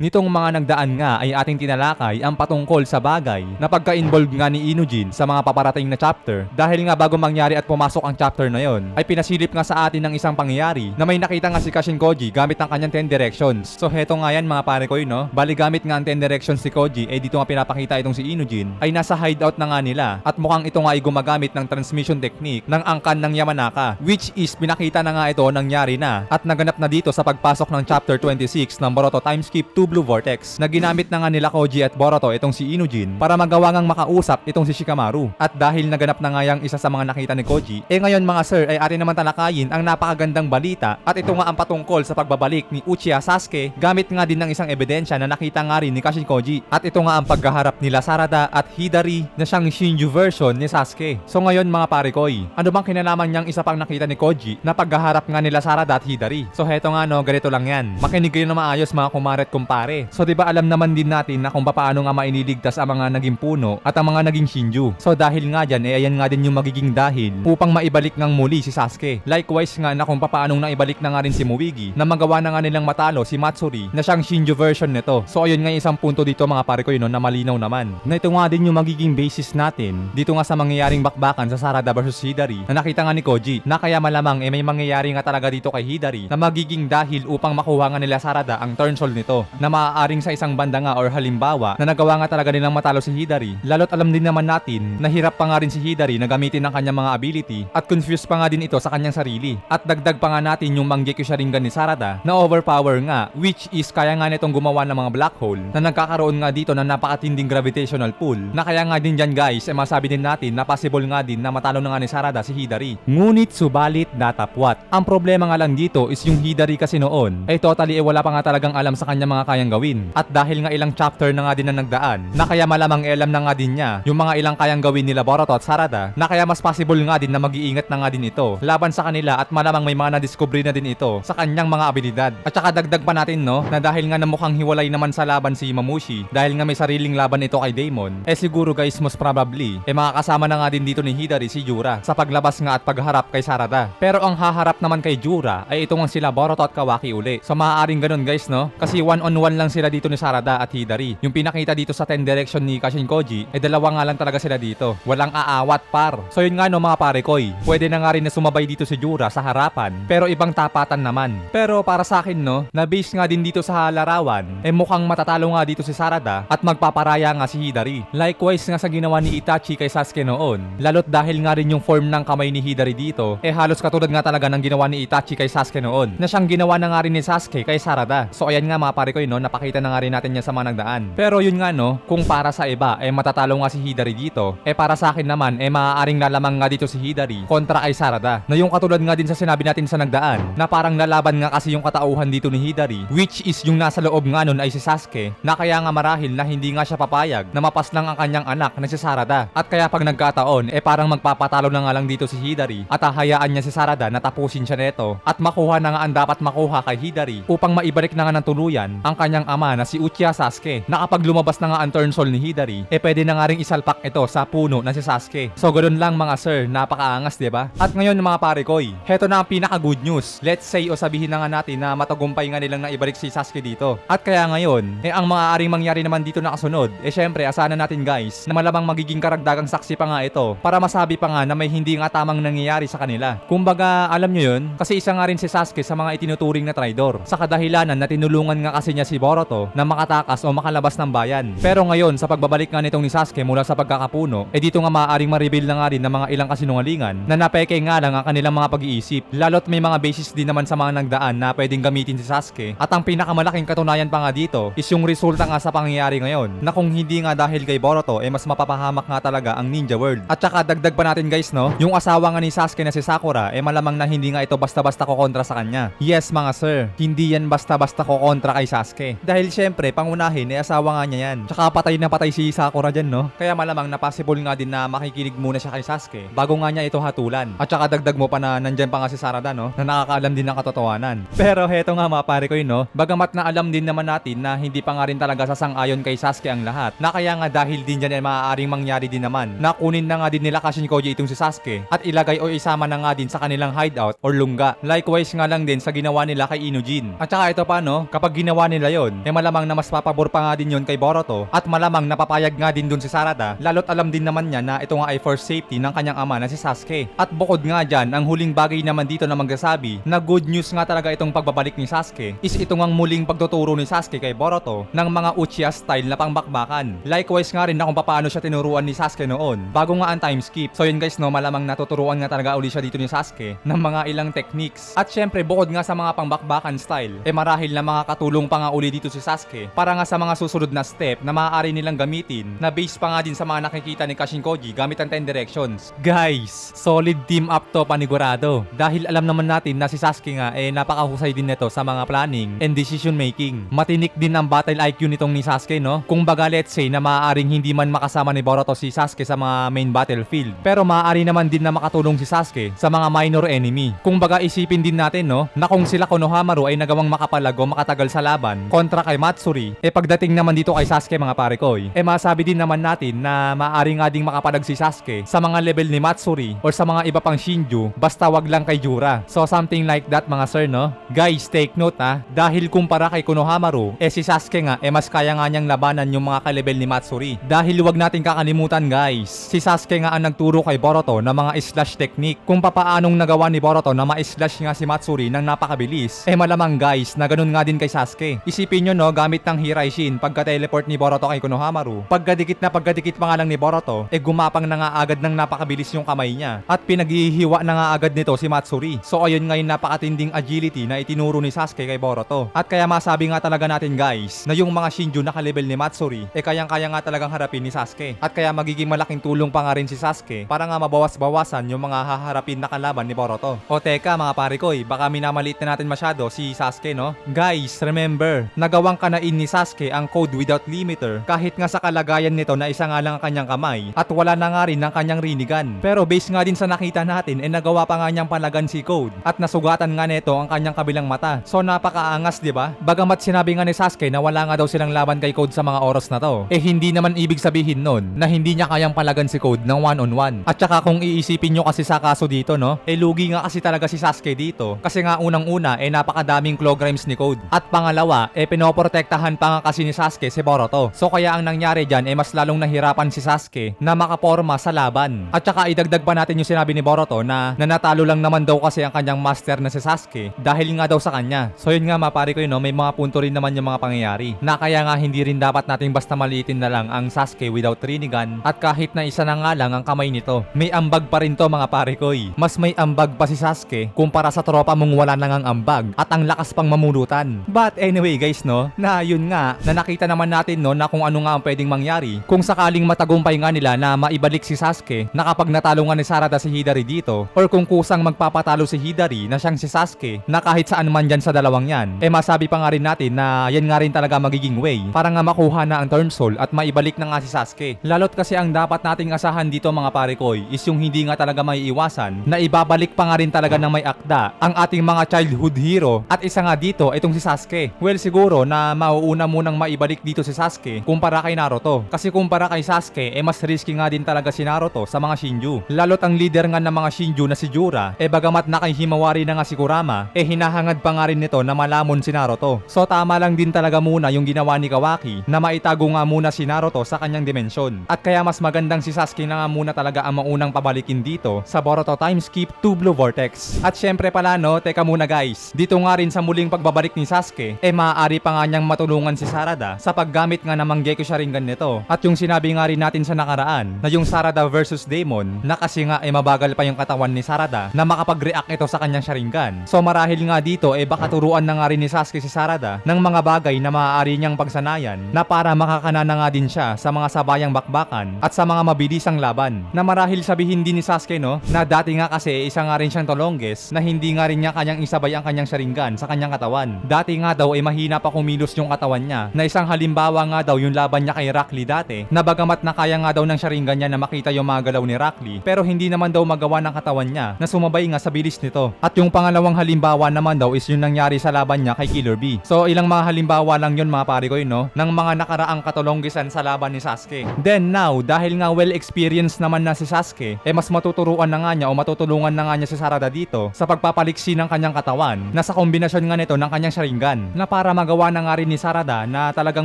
Nitong mga nagdaan nga ay ating tinalakay ang patungkol sa bagay na pagka-involved nga ni Inujin sa mga paparating na chapter dahil nga bago mangyari at pumasok ang chapter na yon ay pinasilip nga sa atin ng isang pangyayari na may nakita nga si Kashin Koji gamit ang kanyang 10 directions. So heto nga yan mga pare ko yun no. Bali gamit nga ang 10 directions si Koji eh dito nga pinapakita itong si Inujin ay nasa hideout na nga nila at mukhang ito nga ay gumagamit ng transmission technique ng angkan ng Yamanaka which is pinakita na nga ito nangyari na at naganap na dito sa pagpasok ng chapter 26 ng Boruto Time Skip to Blue Vortex na ginamit na nga nila Koji at Boruto itong si Inujin para magawa ngang makausap itong si Shikamaru at dahil naganap na nga yang isa sa mga nakita ni Koji eh ngayon mga sir ay atin naman talakayin ang napakagandang balita at ito nga ang patungkol sa pagbabalik ni Uchiha Sasuke gamit nga din ng isang ebidensya na nakita nga rin ni Kashin Koji at ito nga ang pagkaharap nila Sarada at Hidari na siyang Shinju version ni Sasuke. So ngayon mga pare koy, ano bang kinalaman niyang isa pang nakita ni Koji na pagkaharap nga nila Sarada at Hidari? So heto nga no, ganito lang yan. Makinig kayo na maayos mga kumare at kumpare. So 'di ba alam naman din natin na kung paano nga mainiligtas ang mga naging puno at ang mga naging Shinju. So dahil nga dyan, eh ayan nga din yung magiging dahil upang maibalik ngang muli si Sasuke. Likewise nga na kung paano naibalik na nga rin si Muwigi na magawa na nga nilang matalo si Matsuri na siyang Shinju version nito. So ayun nga isang punto dito mga pare ko yun no, na malinaw naman. Na ito nga din yung magiging basis natin dito nga sa mangyayaring bakbakan sa Sarada versus Hidari na nakita nga ni Koji na kaya malamang eh may mangyayari nga talaga dito kay Hidari na magiging dahil upang makuha nga nila Sarada ang turn soul nito na maaaring sa isang banda nga or halimbawa na nagawa nga talaga nilang matalo si Hidari. Lalo't alam din naman natin na hirap pa nga rin si Hidari na gamitin ang kanyang mga ability at confused pa nga din ito sa kanyang sarili. At dagdag pa nga natin yung Mangekyou Sharingan ni Sarada na overpower nga which is kaya nga nitong gumawa ng mga black hole na nagkakaroon nga dito ng napakatinding gravitational pull na kaya nga din dyan guys eh masabi din natin na possible nga din na matalo na nga ni Sarada si Hidari. Ngunit subalit natapwat. Ang problema nga lang dito is yung Hidari kasi noon ay totally eh wala pa nga talagang alam sa kanya mga kayang gawin. At dahil nga ilang chapter na nga din na nagdaan na kaya malamang alam na nga din niya yung mga ilang kayang gawin nila Boruto at Sarada na kaya mas possible nga din na mag-iingat na nga din ito laban sa kanila at malamang may mga na-discovery na din ito sa kanyang mga abilidad. At saka dagdag pa natin no na dahil nga na mukhang hiwalay naman sa laban si Mamushi dahil nga may sariling laban ito kay Damon eh siguro guys most probably eh makakasama na nga din dito ni Hidari si Jura sa paglabas nga at pagharap kay Sarada. Pero ang haharap naman kay Jura ay ito nga sila Boruto at Kawaki uli. So maaaring ganun guys no? Kasi one on one lang sila dito ni Sarada at Hidari. Yung pinakita dito sa 10 direction ni Kashin Koji eh dalawa nga lang talaga sila dito. Walang aawat par. So yun nga no mga pare koy pwede na nga rin na sumabay dito si Jura sa harapan. Pero ibang tapatan naman. Pero para sa akin no na base nga din dito sa larawan eh mukhang matatalo nga dito si Sarada at magpaparaya nga si Hidari. Likewise nga sa ginawa ni Itachi kay Sasuke noon. Lalot dahil nga rin yung form ng kamay ni Hidari dito eh halos katulad nga talaga ng ginawa ni Itachi kay Sasuke noon na siyang ginawa na nga rin ni Sasuke kay Sarada. So ayan nga mga pare ko yun no napakita na nga rin natin yan sa mga nagdaan. Pero yun nga no kung para sa iba eh matatalo nga si Hidari dito eh para sa akin naman eh maaaring lalamang nga dito si Hidari kontra ay Sarada. Na yung katulad nga din sa sinabi natin sa nagdaan na parang lalaban nga kasi yung katauhan dito ni Hidari which is yung nasa loob nga nun ay si Sasuke na kaya nga marahil na hindi nga siya papayag na mapas lang ang kanyang anak na si Sarada. At kaya pag nagkataon eh parang magpapatalo na nga lang dito si Hidari at hahayaan niya si Sarada na tapusin siya neto at makuha na nga ang dapat makuha kay Hidari upang maibalik na nga ng tuluyan ang kanyang ama na si Uchiha Sasuke. Na kapag lumabas na nga ang turn soul ni Hidari eh pwede na nga ring isalpak ito sa puno na si Sasuke. So ganoon lang mga sir. Napakaangas ba? At ngayon mga pare koy heto na ang pinaka good news. Let's say o sabihin na nga natin na matagumpay nga nilang naibalik si Sasuke dito. At kaya ngayon eh ang maaaring mangyari naman dito na kasunod eh syempre asahan natin guys na malamang magiging karagdagang saksi pa nga ito para masabi pa nga na may hindi nga tamang nangyayari sa kanila. Kumbaga alam nyo yun? Kasi isa nga rin si Sasuke sa mga itinuturing na traidor. Sa kadahilanan na tinulungan nga kasi niya Boruto na makatakas o makalabas ng bayan. Pero ngayon sa pagbabalik nga nitong ni Sasuke mula sa pagkakapuno eh dito nga maaaring ma-reveal na nga rin ng mga ilang kasinungalingan na napeke nga lang ang kanilang mga pag-iisip. Lalo't may mga basis din naman sa mga nagdaan na pwedeng gamitin si Sasuke. At ang pinakamalaking katunayan pa nga dito is yung resulta nga sa pangyayari ngayon na kung hindi nga dahil kay Boruto eh mas mapapahamak nga talaga ang Ninja World. At saka dagdag pa natin guys no? Yung asawa nga ni Sasuke na si Sakura eh malamang na hindi nga ito basta-basta ko kontra sa kanya. Yes mga sir. Hindi yan basta-basta ko kontra kay Sasuke dahil syempre pangunahin eh asawa nga niya yan. Tsaka patay na patay si Sakura dyan no? Kaya malamang na possible nga din na makikinig muna siya kay Sasuke bago nga niya ito hatulan. At saka dagdag mo pa na nandyan pa nga si Sarada no? Na nakakaalam din ng katotohanan. Pero heto nga mga pare ko yun no? Bagamat na alam din naman natin na hindi pa nga rin talaga sasang-ayon kay Sasuke ang lahat na kaya nga dahil din dyan ay maaaring mangyari din naman. Na kunin na nga din nila Kashin Koji itong si Sasuke at ilagay o isama na nga din sa kanilang hideout or lungga. Likewise nga lang din sa ginawa nila kay Inujin. At saka ito pa no? Kapag ginawa nila yon, eh malamang na mas papabor pa nga din yon kay Boruto at malamang napapayag nga din dun si Sarada lalo't alam din naman niya na ito nga ay first safety ng kanyang ama na si Sasuke. At bukod nga dyan, ang huling bagay naman dito na magsasabi na good news nga talaga itong pagbabalik ni Sasuke is ito ngang muling pagtuturo ni Sasuke kay Boruto ng mga Uchiha style na pangbakbakan. Likewise nga rin na kung paano siya tinuruan ni Sasuke noon bago nga ang time skip. So yun guys no, malamang natuturuan nga talaga uli siya dito ni Sasuke ng mga ilang techniques. At syempre bukod nga sa mga pangbakbakan style, eh marahil na makakatulong pa nga uli dito si Sasuke para nga sa mga susunod na step na maaari nilang gamitin na base pa nga din sa mga nakikita ni Kashin Koji gamit ang 10 directions. Guys, solid team up to panigurado. Dahil alam naman natin na si Sasuke nga eh napakahusay din nito sa mga planning and decision making. Matinik din ang battle IQ nitong ni Sasuke no. Kung baga let's say na maaaring hindi man makasama ni Boruto si Sasuke sa mga main battlefield. Pero maaari naman din na makatulong si Sasuke sa mga minor enemy. Kung baga isipin din natin no na kung sila Konohamaru ay nagawang makapalago makatagal sa laban kontra kay Matsuri, eh pagdating naman dito kay Sasuke mga pare ko, eh masabi din naman natin na maaari nga ding makapalag si Sasuke sa mga level ni Matsuri or sa mga iba pang Shinju basta wag lang kay Jura. So something like that mga sir no. Guys, take note ha. Dahil kumpara kay Konohamaru, eh si Sasuke nga eh mas kaya nga niyang labanan yung mga ka-level ni Matsuri. Dahil wag natin kakalimutan guys, si Sasuke nga ang nagturo kay Boruto ng mga slash technique kung papaanong nagawa ni Boruto na ma-slash nga si Matsuri ng napakabilis. Eh malamang guys, na ganun nga din kay Sasuke. Isipin nyo no, gamit ng Hiraishin pagka-teleport ni Boruto kay Konohamaru. Pagkadikit na pagkadikit pa nga lang ni Boruto, eh gumapang na nga agad ng napakabilis yung kamay niya. At pinaghihiwa na nga agad nito si Matsuri. So ayun nga yung napakatinding agility na itinuro ni Sasuke kay Boruto. At kaya masabi nga talaga natin guys, na yung mga Shinju na ka-level ni Matsuri, eh kayang-kaya nga talagang harapin ni Sasuke. At kaya magiging malaking tulong pa nga rin si Sasuke para nga mabawas-bawasan yung mga haharapin na kalaban ni Boruto. O teka mga pare ko, eh, baka minamaliit na natin masyado si Sasuke no? Guys, remember, nagawang kanain ni Sasuke ang code without limiter kahit nga sa kalagayan nito na isa nga lang ang kanyang kamay at wala na nga rin ang kanyang rinigan. Pero base nga din sa nakita natin, eh nagawa pa nga niyang palagan si code at nasugatan nga nito ang kanyang kabilang mata. So napakaangas, di ba? Bagamat sinabi nga ni Sasuke na wala nga daw silang laban kay Code sa mga oras na to, eh hindi naman ibig sabihin nun na hindi niya kayang palagan si Code ng one-on-one. At saka kung iisipin nyo kasi sa kaso dito, no, eh lugi nga kasi talaga si Sasuke dito. Kasi nga unang-una, eh napakadaming claw grimes ni Code. At pangalawa, eh pinoprotektahan pa nga kasi ni Sasuke si Boruto. So kaya ang nangyari dyan, eh mas lalong nahirapan si Sasuke na makaporma sa laban. At saka idagdag pa natin yung sinabi ni Boruto na nanatalo lang naman daw kasi ang kanyang master na si Sasuke dahil nga daw sa kanya. So yun nga mapari ko yun, no, may mga punto rin naman yung mga pangyayari. Na kaya nga hindi rin dapat nating basta maliitin na lang ang Sasuke without Rinnegan at kahit na isa na nga lang ang kamay nito. May ambag pa rin to mga pare ko eh. Mas may ambag pa si Sasuke kumpara sa tropa mong wala nang ang ambag at ang lakas pang mamulutan. But anyway guys no, na yun nga, na nakita naman natin no na kung ano nga ang pwedeng mangyari kung sakaling matagumpay nga nila na maibalik si Sasuke na kapag natalo nga ni Sarada si Hidari dito or kung kusang magpapatalo si Hidari na siyang si Sasuke na kahit saan man dyan sa dalawang yan, eh masabi pa nga rin natin na yan nga rin talaga magiging way para nga makuha na ang Turn Soul at maibalik na nga si Sasuke. Lalot kasi ang dapat nating asahan dito mga pare koy is yung hindi nga talaga may iwasan na ibabalik pa nga rin talaga ng may akda ang ating mga childhood hero at isa nga dito itong si Sasuke. Well siguro na mauuna munang maibalik dito si Sasuke kumpara kay Naruto. Kasi kumpara kay Sasuke eh mas risky nga din talaga si Naruto sa mga Shinju. Lalot ang leader nga ng mga Shinju na si Jura eh bagamat nakahimawari na nga si Kurama eh hinahangad pa nga rin nito na malamon si Naruto. So tama lang din talaga muna yung ginawa ni Kawaki na maitago nga muna si Naruto sa kanyang dimensyon. At kaya mas magandang si Sasuke na nga muna talaga ang maunang pabalikin dito sa Boruto time skip to Blue Vortex. At syempre pala no, teka muna guys, dito nga rin sa muling pagbabalik ni Sasuke, eh maaari pa nga niyang matulungan si Sarada sa paggamit nga ng Mangekyou Sharingan nito. At yung sinabi nga rin natin sa nakaraan na yung Sarada versus Demon na kasi nga eh mabagal pa yung katawan ni Sarada na makapag-react ito sa kanyang Sharingan. So marahil nga dito eh baka turuan na nga rin ni Sasuke si Sarada ng mga bagay na maaari niyang pagsanayan na para makakana na nga din siya sa mga sabayang bakbakan at sa mga mabilisang laban. Na marahil sabihin din ni Sasuke no na dati nga kasi isa nga rin siyang tolongges na hindi nga rin niya kanyang isabay ang kanyang Sharingan sa kanyang katawan. Dati nga daw ay mahina pa kumilos yung katawan niya na isang halimbawa nga daw yung laban niya kay Rock Lee dati na bagamat na kaya nga daw ng Sharingan niya na makita yung mga galaw ni Rock pero hindi naman daw magawa ng katawan niya na sumabay nga sa bilis nito. At yung pangalawang halimbawa naman daw is yung nangyari sa laban niya kay Killer B. So ilang mga halimbawa lang yun mga pare ko yun no ng mga nakaraang katulonggisan sa laban ni Sasuke. Then now dahil nga well experienced naman na si Sasuke eh mas matuturuan na nga niya o matutulungan na nga niya si Sarada dito sa pagpapaliksi ng kanyang katawan na sa kombinasyon nga nito ng kanyang Sharingan na para magawa na nga rin ni Sarada na talagang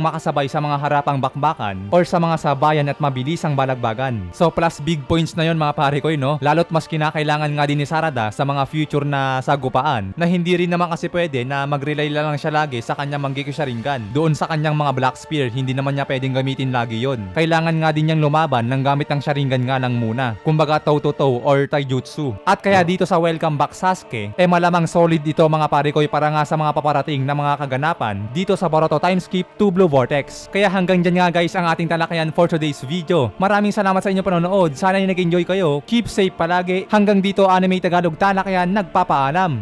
makasabay sa mga harapang bakbakan or sa mga sabayan at mabilisang balagbagan. So plus big points na yon mga pare ko, eh, no? Lalo't mas kinakailangan nga din ni Sarada sa mga future na sagupaan na hindi rin naman kasi pwede na mag-rely lang siya lagi sa kanyang Mangekyo Sharingan. Doon sa kanyang mga Black Spear, hindi naman niya pwedeng gamitin lagi yon. Kailangan nga din niyang lumaban ng gamit ng Sharingan nga lang muna. Kumbaga toe-to-toe or taijutsu. At kaya dito sa Welcome Back Sasuke, eh malamang solid ito mga pare ko para nga sa mga paparating na mga kaganapan dito sa Boruto Time Skip to Blue Vortex. Kaya hanggang dyan nga guys ang ating talakayan for today's video. Maraming salamat sa inyong panonood. Sana nag-enjoy kayo. Keep safe palagi. Hanggang dito Anime Tagalog Talakayan nagpapaalam.